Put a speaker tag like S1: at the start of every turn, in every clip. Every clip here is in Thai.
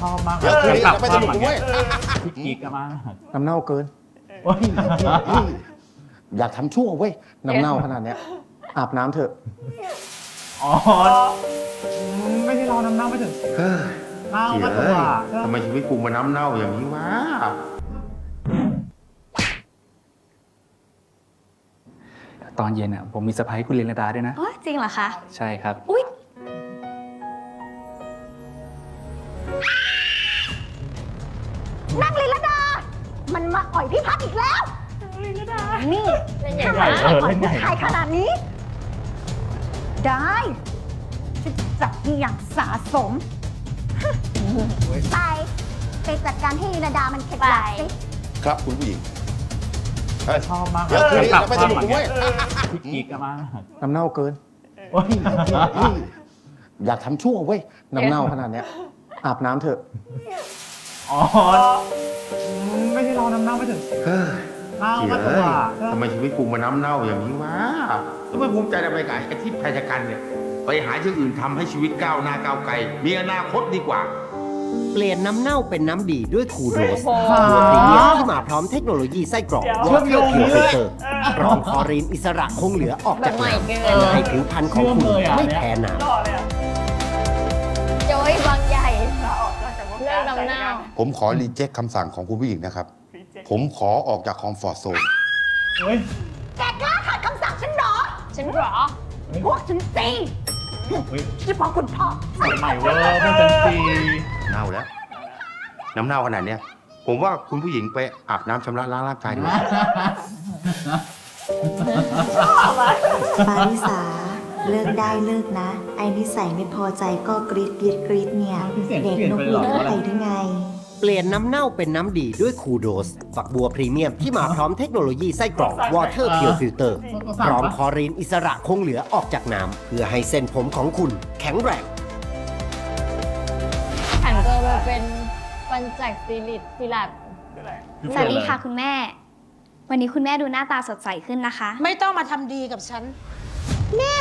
S1: ชอบมาก
S2: เดี๋ยวคืนนี้
S1: กลับ
S2: เราไปสนุก
S1: บ้าน
S2: ด้วย
S1: พี่กิ๊กอะมาก
S3: น้ำเน่าเกิน
S1: โอ้ย
S2: อยากทำชั่วเว้ย
S3: น้ำเน่าขนาดเนี้ย อาบน้ำเถอะ
S1: อ๋อไม่ใช่เราน้ำเน่าไม่ถึง
S2: เฮ้ย
S1: เน่า
S2: เจ๋
S1: มากกว่า
S2: ยทำไมชีวิตกูมันน้ำเน่าอย่างนี้วะ
S4: ตอนเย็นอะผมมีเซอร์ไพรส์คุณเรนดาด้วยนะ
S5: โอ้ยจริงเหรอคะ
S4: ใช่ครับ
S5: อุ้ย มันมาอ่อยพี่พัดอีกแล้วลินละดานี่
S1: เล่นใหญ่เออ
S5: อ่อ
S1: เล่
S5: ย
S1: นใหญ่
S5: ผู้ชายขนาดนี้ ได้จะจับนี่อย่างสาสม ไป ไปจัดการให้ลินละดามันเข็ดหลาบสิ
S2: ครับคุณผู้หญิง
S1: ชอบมาก
S2: เดี๋ยวคืนนี้
S1: กลับ
S2: เราไปสนุกด้วย
S1: พี่กิ๊กอะมาก
S3: น้ำเน่าเกิน
S1: โอ้ย
S2: อยากทำชั่วเว้ย
S3: น้ำเน่าขนาดเนี้ย อาบน้ำเถอะ
S1: อ๋อไม่ใช่เรา น้ำเน่าไม่ถึง
S2: เฮ้ย
S1: เน่า
S2: เจ๋
S1: มากก
S2: ย
S1: ว่า
S2: ทำไมชีวิตกูมันน้ำเน่าอย่างนี้วะแล้วไม่ภูมิใจทำไมกับไอ้ที่แพชกันเนี่ย ไปหาที่อื่นทำให้ชีวิตก้าวหน้าก้าวไกล มีอนาคตดีกว่า
S6: เปลี่ยนน้ำเน่าเป็นน้ำดีด้วยคูโดส
S1: โอ้โห
S6: ตัวพรีเมียมที่มาพร้อมเทคโนโลยีไส้กรอกวอเตอร์พิวเตอร์กรองคลอรีนอิสระคงเหลือออกจากน้ำให้ผิวพรรณของคุณไม่แพ้น้ำ
S7: โจ้ยบางใหญ่เรื่องน้ำเน่า
S2: ผมขอรีเจ็คคำสั่งของคุณผู้หญิงนะครับ ผมขอออกจากคอมฟอร์ทโซน
S1: เฮ้ย
S5: แกกล้าขัดคำสั่งฉันเหรอ
S7: ฉันเหรอ
S5: พวกฉันตี
S1: เฮ้ย
S5: เฉพาะคุณพ่อ
S1: ใหม่เวอร์เพิ่งเป็นปี
S2: เน่าแล้ว น้ำเน่าขนาดเนี้ย ผมว่าคุณผู้หญิงไปอาบน้ำชำระล้างร่างกายดีกว่า
S8: ปาริสาเลิกได้เลิกนะ ไอ้นิสัยไม่พอใจก็กรีดกรีดกรีดเนี่ย
S1: เสียง
S8: เด็ก
S1: เปลี่ยน
S8: นก
S1: ไป
S8: ห
S1: เหร
S8: วี
S1: อ
S8: ดไปหรือไง
S6: เปลี่ยนน้ำเน่าเป็นน้ำดีด้วยคูโดส ฝักบัวพรีเมียมที่มาพร้อมเทคโนโลยีไส้กรอกวอเตอร์พิวฟิลเตอร์กรองคลอรีนอิสระคงเหลือออกจากน้ำเพื่อให้เส้นผมของคุณแข็งแรง
S7: ผันตัวมาเป็นปัญจักศิริศิลัด
S5: สวัสดีค่ะคุณแม่ วันนี้คุณแม่ดูหน้าตาสดใสขึ้นนะคะ
S9: ไม่ต้องมาทำดีกับฉัน แม่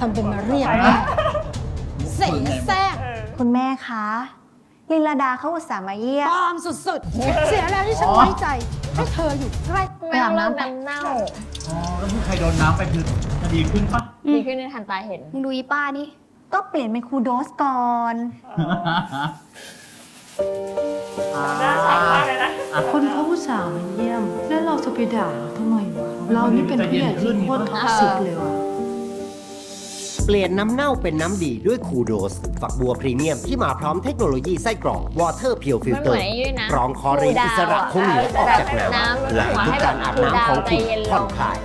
S9: ทำเป็นมาเรียกนะเสียแทรก
S8: คุณแม่คะ ลินลาดาเขาอุตส่าห์มาเยี่ย
S9: ป
S8: ม
S9: ลอมสุดๆ เสียแล้วที่ฉันไว้ใจให้เธออยู่ใกล้
S7: ไม่ต้องเลิกน้ำเน่า
S1: อ๋อแล้วมีใครโดนน้ำไปคือจะดีขึ้นปะ
S7: ดีขึ้นในทันตาเห็น
S5: มึงดูอีป้านี่
S8: ก็เปลี่ยนเป็นคูโดสก่อน
S9: คนเขาอุตส่าห์มาเยี่ยม แล้วเราจะไปด่าทำไมวะเรานี่เป็นผู้ใหญ่ที่โคตรท็อกซิกเลยว่ะ
S6: เปลี่ยนน้ำเน่าเป็นน้ำดีด้วยคูโดส ฝักบัวพรีเมียมที่มาพร้อมเทคโนโลยีไส้กรอกวอเตอร์พิวฟิล
S7: มัน
S6: เต
S7: เห
S6: อ
S7: มือน
S6: ร์
S7: ไอ้นี่นะ
S6: กรองคลอรีนอิสระคงเหลือออกจากน้ำเพื่อให้ทุกการอาบน้ำของคุณผ่อนคลาย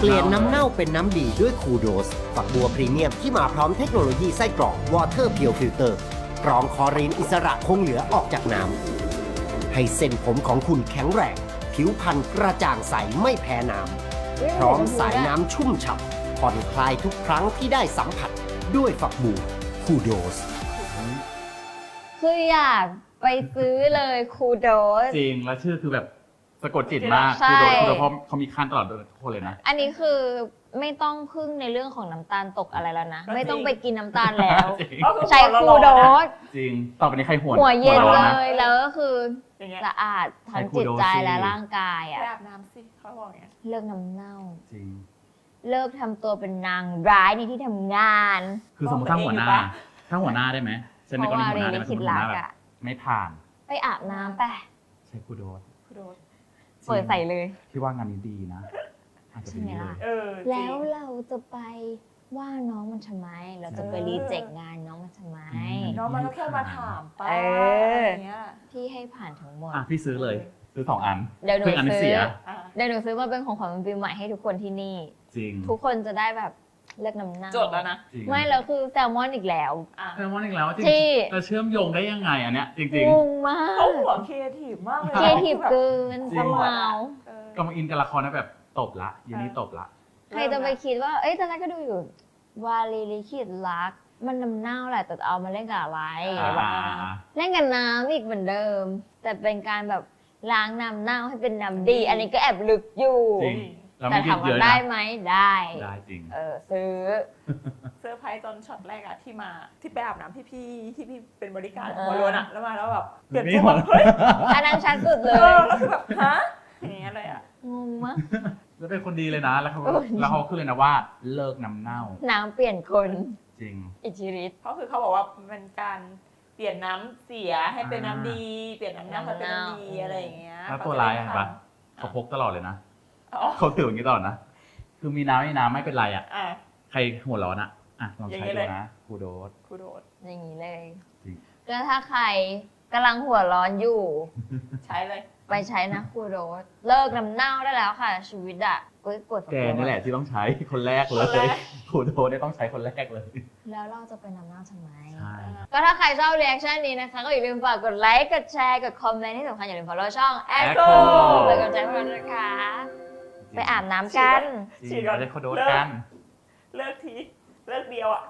S6: เปลี่ยนน้ำเน่าเป็นน้ำดีด้วยคูโดส ฝักบัวพรีเมียมที่มาพร้อมเทคโนโลยีไส้กรอกวอเตอร์พิวฟิลเตอร์กรองคลอรีนอิสระคงเหลือออกจากน้ำให้เส้นผมของคุณแข็งแรง ผิวพรรณกระจ่างใสไม่แพ้น้ำ พร้อมสายน้ำชุ่มฉ่ำผ่อนคลายทุกครั้งที่ได้สัมผัสด้วยฝักบัวคูโดส
S7: คืออยากไปซื้อเลยคูโดส
S1: จริงแล้วชื่อคือแบบสะกดจิตมาก
S7: ใช่
S1: คือโดนคือโดนเพราะเขามีคันตลอดทุกคนเลยนะ
S7: อันนี้คือไม่ต้องพึ่งในเรื่องของน้ำตาลตกอะไรแล้วนะ ไม่ต้องไปกินน้ำตาลแล้ว
S1: จริง
S7: ใช้คูโดส
S1: จริงต่อไปนี้ใครหัว
S7: หัวเย็น
S1: ร้อ
S7: เล
S1: นะ
S7: ยแล้วก็คือสะอาดทั้งจิตใจและร่างกายอะ
S10: อาบน้ำสิเขาบอกอย่างเงี้ย
S7: เลิกน้ำเน่า
S1: จริง
S7: เลิกทำตัวเป็นนางร้ายในที่ทำงาน
S1: คือสมมติถ้าหัวหน้า ถ้าหัวหน้าได้ไหมเช่นในกรณีหัวหน้าได้ไหม
S7: เพราะว่าเรนคิ
S1: สมม
S7: ด
S1: ติหัวห
S7: รั
S1: น้ากแบบ
S7: อะ
S1: ไม่ผ่าน
S7: ไปอาบน้ำไป
S1: ใช้คูโดส
S10: คุณโดน
S7: เปิดใส่เลย
S1: ที่ว่างานนี้ดีนะอาจจะเป็นนี้เลย
S10: เออ
S7: แล้วเราจะไปว่าน้องมันทำไม เราจะไปรีเจ็คงานน้องมันทำไม
S1: อืม
S10: น้องมันก็แค่มาถามป้า
S7: เอออ
S10: อะไรอย่างเงี้ย
S7: พี่ให้ผ่านทั้งหมด
S1: อะพี่ซื้อเลย ซื้อสองอัน
S7: เดี๋ยวหนู
S1: เพิ่งอันนี้
S7: ซื้อ
S1: เสีย
S10: อะ
S7: เดี๋ยวหนูซื้อมาเป็นของขวัญวันปีใหม่ให้ทุกคนที่นี่
S1: จริง
S7: ทุกคนจะได้แบบเลิกน้ำเน่า
S10: จดแล้วนะ
S1: จริง
S7: ไม่แล้วคือแซลมอนอีกแล้ว
S10: อะ
S1: แซลมอนอีกแล้วจริง
S7: ที่
S1: จะเชื่อมโยงได้ยังไงอันเนี้ยจริง
S7: งงมาก
S10: เขาหัวครีเอทีฟมากเลย
S7: ครีเอทีฟเกิน
S1: จริ
S7: ส
S1: ง
S7: มาว
S10: เออ
S1: ๆกำลังอินกับละครนะแบบตบละยูนี่ตบละ
S7: ใครจะไปคิดว่า เอ้ยตอนแรกก็ดูอยู่ วาลีลิขิตรัก มันน้ำเน่าแหละแต่เอามาเล่นกับอะไร
S1: อ่า
S7: แบบเล่นกับน้ำอีกเหมือนเดิม แต่เป็นการแบบ ล้างน้ำเน่าให้เป็นน้ำดี อันนี้ก็แอบลึกอยู่
S1: จริงเรา
S7: แต่
S1: ไม่ยื
S7: ถา
S1: ด
S7: ม
S1: เย
S7: ว่า
S1: อะ
S7: ได้
S1: นะ
S7: ไหมได้
S1: ได้จริง
S7: เออซื้อ
S10: เซอร์ไพรส์ตอนช็อตแรกอะที่มาที่ไปอาบน้ำที่พี่ที่พี่เป็นบริการ
S7: เออ
S10: หัวโลนอะแล้วมาแล้วแบบเปลี่ยน
S1: มี
S10: ตัว
S1: หัว
S10: แบบเฮ้ย
S7: อันนั้นชัดสุดเล
S10: เอยอแล้วคือแบบฮะอย่างเงี้ยเลยอะ
S7: งงมาก
S1: แล้วเป็นคนดีเลยนะ แล้วเขา
S7: โอ้ย
S1: แล้วเขาขึ้นเลยนะว่าเลิกน้ำเน่า
S7: น้ำเปลี่ยนคน
S1: จริง
S7: อิทธิฤทธิ์
S10: เพราะคือเขาบอกว่ามันการ เปลี่ยนน้ำเสียให้เป็นน้ำดี เปลี่ยนน้ำเน่าให้เป็นน้ำดีอะไรอย่างเงี้ย
S1: แล้วตัวร้ายอะเห็นปะเขาพกตลอดเลยนะ
S10: อ๋อ
S1: เขาถืออย่างนี้ตลอดนะคือมีน้ำไม่น้ำไม่เป็นไรอะ
S10: อะ
S1: ใครหัวร้อนอะอะลอง
S10: อย่าง
S1: ใช้
S10: นี้
S1: ดู
S10: เลย
S1: นะครูโดส
S10: ครูโดด
S7: อย่างนี้เลย
S1: จริง
S7: ก็ถ้าใครกำลังหัวร้อนอยู่
S10: ใช้เลย
S7: ไปใช้นะครูโดสเลิกน้ำเน่าได้แล้วค่ะ ชีวิตอะก็กด
S1: แกนี่แหละที่ต้องใช้คนแรกเล
S10: คนแร
S1: ย
S10: ก
S1: ครูโดสเนี่ยต้องใช้คนแรกเลย
S7: แล้วเราจะไปน้ำเน่าทำไม
S1: ใช่
S7: ก็ถ้าใครชอบรีแอคชั่นนี้นะคะ ก็อย่าลืมฝากกดไลค์กดแชร์กดคอมเมนต์ที่สำคัญอย่าลืม follow ช่อง Echo เป็นกำลังใจให้พวกเราด้วยนะคะไปอาบน้ำกัน
S1: จริงเราจะครูโดสกัน
S10: เลิกที เลิกเดียวอะ